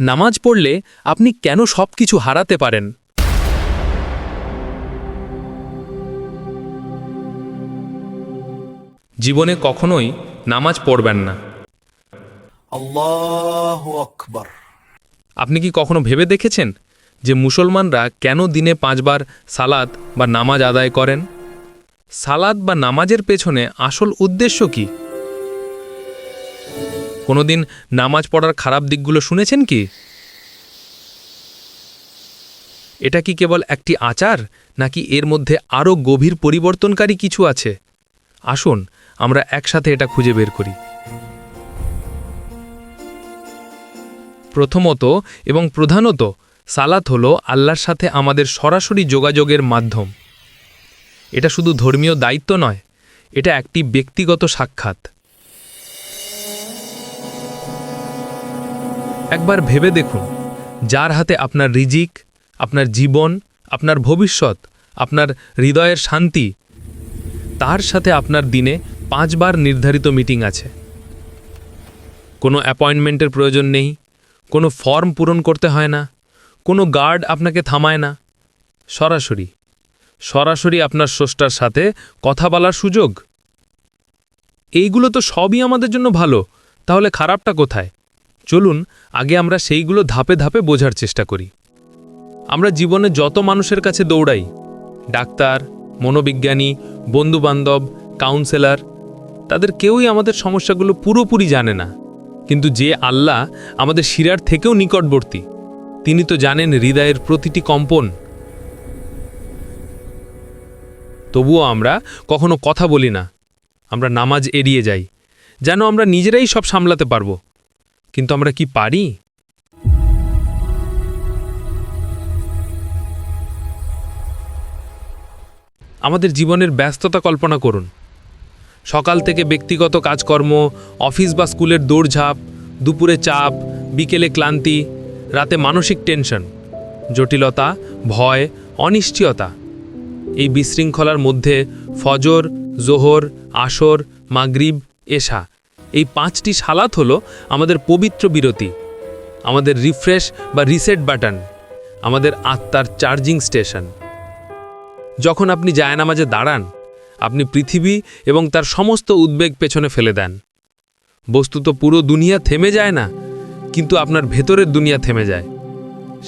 নামাজ পড়লে আপনি কেন সব কিছু হারাতে পারেন? জীবনে কখনোই নামাজ পড়বেন না। আপনি কি কখনো ভেবে দেখেছেন যে মুসলমানরা কেন দিনে পাঁচবার সালাদ বা নামাজ আদায় করেন? সালাদ বা নামাজের পেছনে আসল উদ্দেশ্য কী? কোনোদিন নামাজ পড়ার খারাপ দিকগুলো শুনেছেন কি? এটা কি কেবল একটি আচার, নাকি এর মধ্যে আরও গভীর পরিবর্তনকারী কিছু আছে? আসুন, আমরা একসাথে এটা খুঁজে বের করি। প্রথমত এবং প্রধানত, সালাত হলো আল্লাহর সাথে আমাদের সরাসরি যোগাযোগের মাধ্যম। এটা শুধু ধর্মীয় দায়িত্ব নয়, এটা একটি ব্যক্তিগত সাক্ষাৎ। একবার ভেবে দেখুন, যার হাতে আপনার রিজিক, আপনার জীবন, আপনার ভবিষ্যৎ, আপনার হৃদয়ের শান্তি, তার সাথে আপনার দিনে পাঁচবার নির্ধারিত মিটিং আছে। কোনো অ্যাপয়েন্টমেন্টের প্রয়োজন নেই, কোনো ফর্ম পূরণ করতে হয় না, কোনো গার্ড আপনাকে থামায় না। সরাসরি সরাসরি আপনার স্রষ্টার সাথে কথা বলার সুযোগ। এইগুলো তো সবই আমাদের জন্য ভালো, তাহলে খারাপটা কোথায়? চলুন আগে আমরা সেইগুলো ধাপে ধাপে বোঝার চেষ্টা করি। আমরা জীবনে যত মানুষের কাছে দৌড়াই, ডাক্তার, মনোবিজ্ঞানী, বন্ধুবান্ধব কাউন্সেলর তাদের কেউই আমাদের সমস্যাগুলো পুরোপুরি জানে না। কিন্তু যে আল্লাহ আমাদের শিরার থেকেও নিকটবর্তী, তিনি তো জানেন হৃদয়ের প্রতিটি কম্পন। তবুও আমরা কখনো কথা বলি না, আমরা নামাজ এড়িয়ে যাই, যেন আমরা নিজেরাই সব সামলাতে পারব। কিন্তু আমরা কি পারি? আমাদের জীবনের ব্যস্ততা কল্পনা করুন। সকাল থেকে ব্যক্তিগত কাজকর্ম, অফিস বা স্কুলের দৌড়ঝাঁপ, দুপুরে চাপ, বিকেলে ক্লান্তি, রাতে মানসিক টেনশন, জটিলতা, ভয়, অনিশ্চয়তা। এই বিশৃঙ্খলার মধ্যে ফজর, জোহর, আসর, মাগরিব, এশা এই পাঁচটি সালাত হলো আমাদের পবিত্র বিরতি, আমাদের রিফ্রেশ বা রিসেট বাটন, আমাদের আত্মার চার্জিং স্টেশন। যখন আপনি জায়নামাজে দাঁড়ান, আপনি পৃথিবী এবং তার সমস্ত উদ্বেগ পেছনে ফেলে দেন। বস্তুত পুরো দুনিয়া থেমে যায় না, কিন্তু আপনার ভেতরের দুনিয়া থেমে যায়।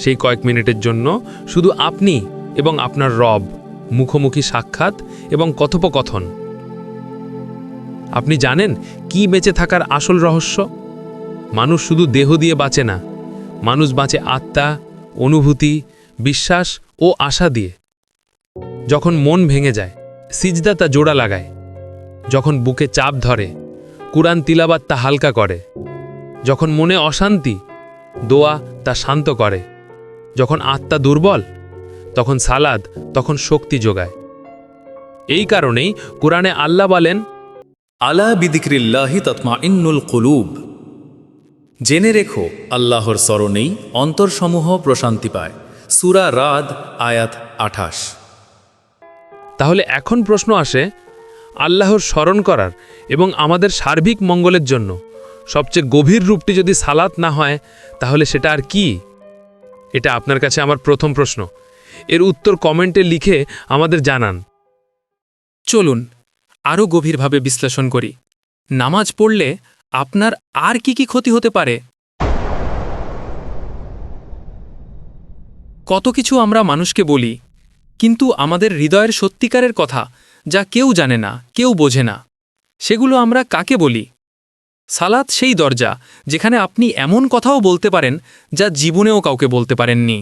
সেই কয়েক মিনিটের জন্য শুধু আপনি এবং আপনার রব মুখোমুখি সাক্ষাৎ এবং কথোপকথন। আপনি জানেন কি বেঁচে থাকার আসল রহস্য? মানুষ শুধু দেহ দিয়ে বাঁচে না, মানুষ বাঁচে আত্মা, অনুভূতি, বিশ্বাস ও আশা দিয়ে। যখন মন ভেঙে যায়, সিজদা তা জোড়া লাগায়। যখন বুকে চাপ ধরে, কুরআন তিলাবাত তা হালকা করে। যখন মনে অশান্তি, দোয়া তা শান্ত করে। যখন আত্মা দুর্বল, তখন সালাদ, তখন শক্তি যোগায়। এই কারণেই কোরআনে আল্লাহ বলেন আলা বিদিক্রিল্লাহি তৎমা ইন্নুল কুলুব। জেনে রেখো আল্লাহর স্মরণেই অন্তরসমূহ প্রশান্তি পায়। সুরা রাদ আয়াত আঠাশ। তাহলে এখন প্রশ্ন আসে আল্লাহর স্মরণ করার এবং আমাদের সার্বিক মঙ্গলের জন্য। সবচেয়ে গভীর রূপটি যদি সালাত না হয় তাহলে সেটা আর কি? এটা আপনার কাছে আমার প্রথম প্রশ্ন। এর উত্তর কমেন্টে লিখে আমাদের জানান। চলুন আরও গভীরভাবে বিশ্লেষণ করি। নামাজ পড়লে আপনার আর কি কি ক্ষতি হতে পারে? কত কিছু আমরা মানুষকে বলি, কিন্তু আমাদের হৃদয়ের সত্যিকারের কথা যা কেউ জানে না, কেউ বোঝে না, সেগুলো আমরা কাকে বলি? সালাত সেই দরজা যেখানে আপনি এমন কথাও বলতে পারেন যা জীবনেও কাউকে বলতে পারেননি।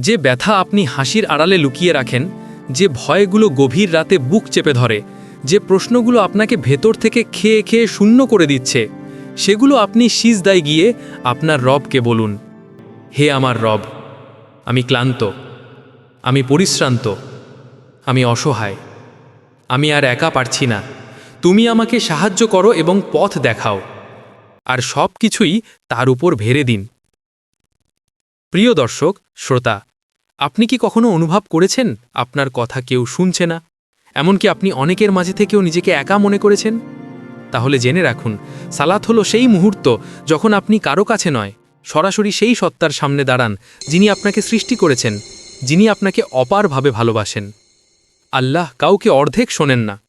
যে ব্যথা আপনি হাসির আড়ালে লুকিয়ে রাখেন, যে ভয়গুলো গভীর রাতে বুক চেপে ধরে, যে প্রশ্নগুলো আপনাকে ভেতর থেকে খেয়ে খেয়ে শূন্য করে দিচ্ছে, সেগুলো আপনি সিজদায় গিয়ে আপনার রবকে বলুন, হে আমার রব, আমি ক্লান্ত, আমি পরিশ্রান্ত, আমি অসহায়, আমি আর একা পারছি না। তুমি আমাকে সাহায্য করো এবং পথ দেখাও, আর সব কিছুই তার উপর ভেরে দিন। প্রিয় দর্শক, শ্রোতা আপনি কি কখনো অনুভব করেছেন, আপনার কথা কেউ শুনছে না? এমনকি আপনি অনেকের মাঝে থেকেও নিজেকে একা মনে করেছেন? তাহলে জেনে রাখুন, সালাত হলো সেই মুহূর্ত যখন আপনি কারও কাছে নয়, সরাসরি সেই সত্তার সামনে দাঁড়ান, যিনি আপনাকে সৃষ্টি করেছেন, যিনি আপনাকে অপারভাবে ভালোবাসেন। আল্লাহ কাউকে অর্ধেক শোনেন না।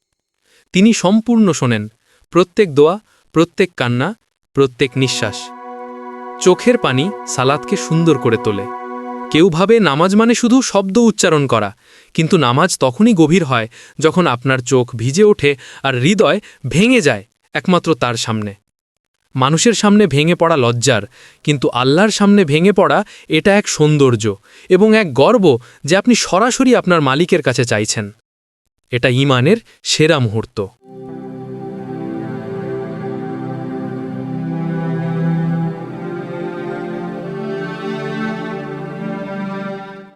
তিনি সম্পূর্ণ শোনেন, প্রত্যেক দোয়া, প্রত্যেক কান্না, প্রত্যেক নিঃশ্বাস। চোখের পানি সালাদকে সুন্দর করে তোলে। কেউ ভাবে নামাজ মানে শুধু শব্দ উচ্চারণ করা, কিন্তু নামাজ তখনই গভীর হয় যখন আপনার চোখ ভিজে ওঠে আর হৃদয় ভেঙে যায় একমাত্র তার সামনে। মানুষের সামনে ভেঙে পড়া লজ্জার, কিন্তু আল্লাহর সামনে ভেঙে পড়া এটা এক সৌন্দর্য এবং এক গর্ব যে আপনি সরাসরি আপনার মালিকের কাছে চাইছেন। এটা ইমানের সেরা মুহূর্ত।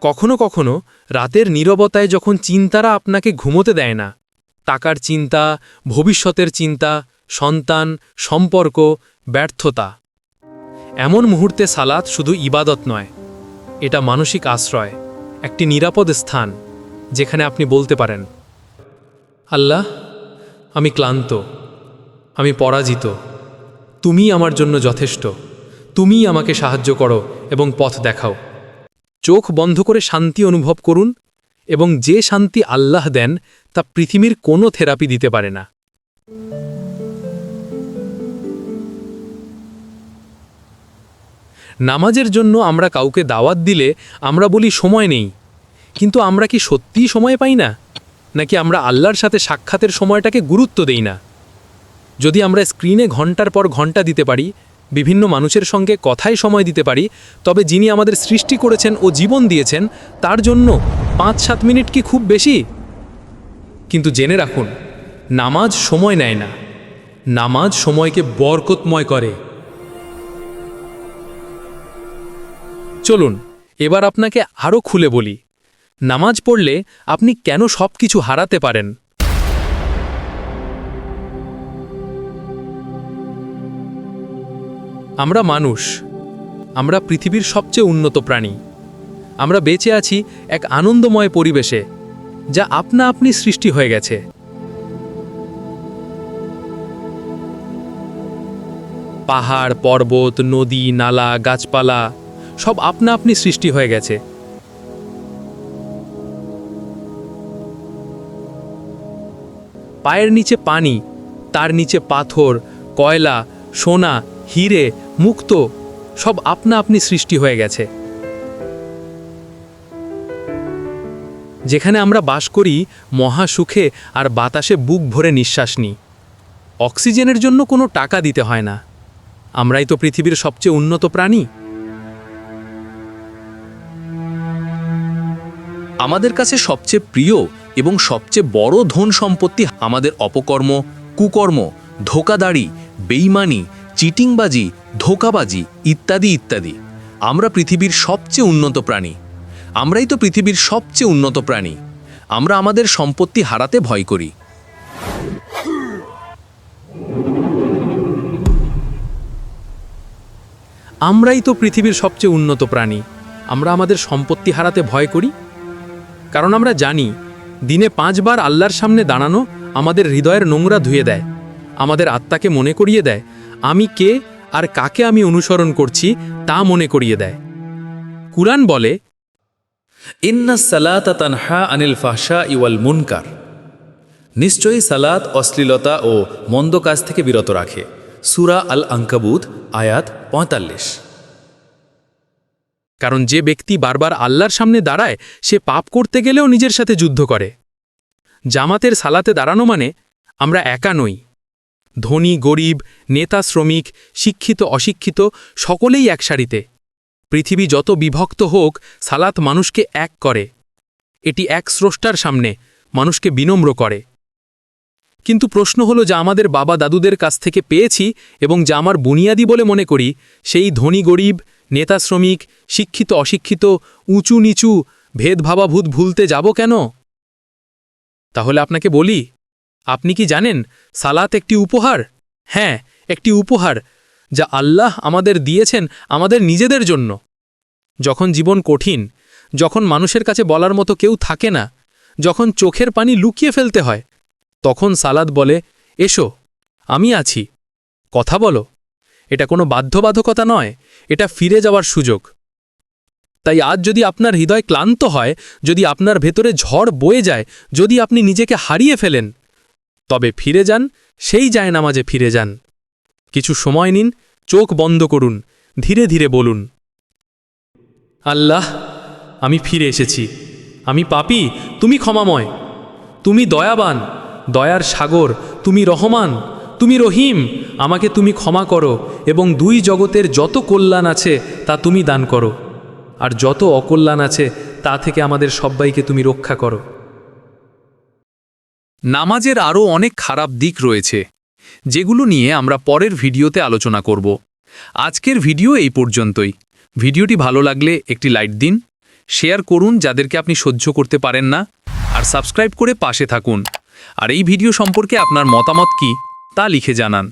কখনো কখনো রাতের নীরবতায় যখন চিন্তারা আপনাকে ঘুমোতে দেয় না, টাকার চিন্তা, ভবিষ্যতের চিন্তা, সন্তান, সম্পর্ক, ব্যর্থতা। এমন মুহূর্তে সালাত শুধু ইবাদত নয়, এটা মানসিক আশ্রয়, একটি নিরাপদ স্থান, যেখানে আপনি বলতে পারেন, আল্লাহ, আমি ক্লান্ত, আমি পরাজিত তুমি আমার জন্য যথেষ্ট, তুমিই আমাকে সাহায্য করো এবং পথ দেখাও। চোখ বন্ধ করে শান্তি অনুভব করুন এবং যে শান্তি আল্লাহ দেন, তা পৃথিবীর কোনো থেরাপি দিতে পারে না। নামাজের জন্য আমরা কাউকে দাওয়াত দিলে আমরা বলি, সময় নেই। কিন্তু আমরা কি সত্যিই সময় পাই না? নাকি আমরা আল্লাহর সাথে সাক্ষাতের সময়টাকে গুরুত্ব দেই না? যদি আমরা স্ক্রিনে ঘণ্টার পর ঘণ্টা দিতে পারি বিভিন্ন মানুষের সঙ্গে কথায় সময় দিতে পারি, তবে যিনি আমাদের সৃষ্টি করেছেন ও জীবন দিয়েছেন, তার জন্য পাঁচ সাত মিনিট কি খুব বেশি? কিন্তু জেনে রাখুন, নামাজ সময় নেয় না। নামাজ সময়কে বরকতময় করে। চলুন, এবার আপনাকে আরও খুলে বলি, নামাজ পড়লে আপনি কেন সব কিছু হারাতে পারেন? আমরা মানুষ। আমরা পৃথিবীর সবচেয়ে উন্নত প্রাণী। আমরা বেঁচে আছি এক আনন্দময় পরিবেশে, যা আপনা আপনি সৃষ্টি হয়ে গেছে। পাহাড়, পর্বত, নদী, নালা, গাছপালা, সব আপনা আপনি সৃষ্টি হয়ে গেছে। পায়ের নিচে পানি, তার নিচে পাথর, কয়লা, সোনা, হিরে মুক্ত, সব আপনা আপনি সৃষ্টি হয়ে গেছে। যেখানে আমরা বাস করি, মহা সুখে আর বাতাসে বুক ভরে নিঃশ্বাস নিই। অক্সিজেনের জন্য কোনো টাকা দিতে হয় না। আমরাই তো পৃথিবীর সবচেয়ে উন্নত প্রাণী। আমাদের কাছে সবচেয়ে প্রিয় এবং সবচেয়ে বড় ধন সম্পত্তি আমাদের অপকর্ম, কুকর্ম, ধোকাদাড়ি, বেইমানি চিটিংবাজি, ধোকাবাজি ইত্যাদি ইত্যাদি। আমরা পৃথিবীর সবচেয়ে উন্নত প্রাণী। আমরাই তো পৃথিবীর সবচেয়ে উন্নত প্রাণী। আমরা আমাদের সম্পত্তি হারাতে ভয় করি। আমরাই তো পৃথিবীর সবচেয়ে উন্নত প্রাণী। আমরা আমাদের সম্পত্তি হারাতে ভয় করি? কারণ আমরা জানি, দিনে পাঁচবার আল্লাহর সামনে দাঁড়ানো আমাদের হৃদয়ের নোংরা ধুয়ে দেয়। আমাদের আত্মাকে মনে করিয়ে দেয় আমি কে আর কাকে আমি অনুসরণ করছি তা মনে করিয়ে দেয়। কুরআন বলে, ইন্না সালাত তানহা আনিল ফাহসা ইওয়াল মুনকার। নিশ্চয়ই সালাত অশ্লীলতা ও মন্দ কাজ থেকে বিরত রাখে। সুরা আল আঙ্কাবুত আয়াত পঁয়তাল্লিশ। কারণ যে ব্যক্তি বারবার আল্লাহর সামনে দাঁড়ায়, সে পাপ করতে গেলেও নিজের সাথে যুদ্ধ করে। জামাতের সালাতে দাঁড়ানো মানে আমরা একা নই। ধনী, গরিব, নেতা, শ্রমিক, শিক্ষিত, অশিক্ষিত, সকলেই এক সারিতে। পৃথিবী যত বিভক্ত হোক, সালাত মানুষকে এক করে। এটি এক স্রষ্টার সামনে মানুষকে বিনম্র করে। কিন্তু প্রশ্ন হলো যা আমাদের বাবা দাদুদের কাছ থেকে পেয়েছি এবং যা আমার বুনিয়াদি বলে মনে করি, সেই ধনী, গরিব, নেতা, শ্রমিক, শিক্ষিত, অশিক্ষিত উঁচু নিচু ভেদভাবাভূত ভুলতে যাব কেন? তাহলে আপনাকে বলি আপনি কি জানেন সালাত একটি উপহার? হ্যাঁ একটি উপহার, যা আল্লাহ আমাদের দিয়েছেন আমাদের নিজেদের জন্য। যখন জীবন কঠিন, যখন মানুষের কাছে বলার মতো কেউ থাকে না, যখন চোখের পানি লুকিয়ে ফেলতে হয়, তখন সালাদ বলে, এসো, আমি আছি। কথা বলো। এটা কোনো বাধ্যবাধকতা নয়, এটা ফিরে যাওয়ার সুযোগ। তাই আজ যদি আপনার হৃদয় ক্লান্ত হয়, যদি আপনার ভেতরে ঝড় বয়ে যায়, যদি আপনি নিজেকে হারিয়ে ফেলেন তবে ফিরে যান, সেই যায় নামাজে ফিরে যান। কিছু সময় নিন, চোখ বন্ধ করুন, ধীরে ধীরে বলুন, আল্লাহ, আমি ফিরে এসেছি। আমি পাপি, তুমি ক্ষমাময়। তুমি দয়াবান, দয়ার সাগর, তুমি রহমান, তুমি রহিম। আমাকে তুমি ক্ষমা করো এবং দুই জগতের যত কল্যাণ আছে, তা তুমি দান করো। আর যত অকল্যাণ আছে, তা থেকে আমাদের সবাইকে তুমি রক্ষা করো। নামাজের আরও অনেক খারাপ দিক রয়েছে, যেগুলো নিয়ে আমরা পরের ভিডিওতে আলোচনা করব। আজকের ভিডিও এই পর্যন্তই। ভিডিওটি ভালো লাগলে একটি লাইট দিন, শেয়ার করুন যাদেরকে আপনি সহ্য করতে পারেন না, আর সাবস্ক্রাইব করে পাশে থাকুন। আর এই ভিডিও সম্পর্কে আপনার মতামত কি, তা লিখে জানান।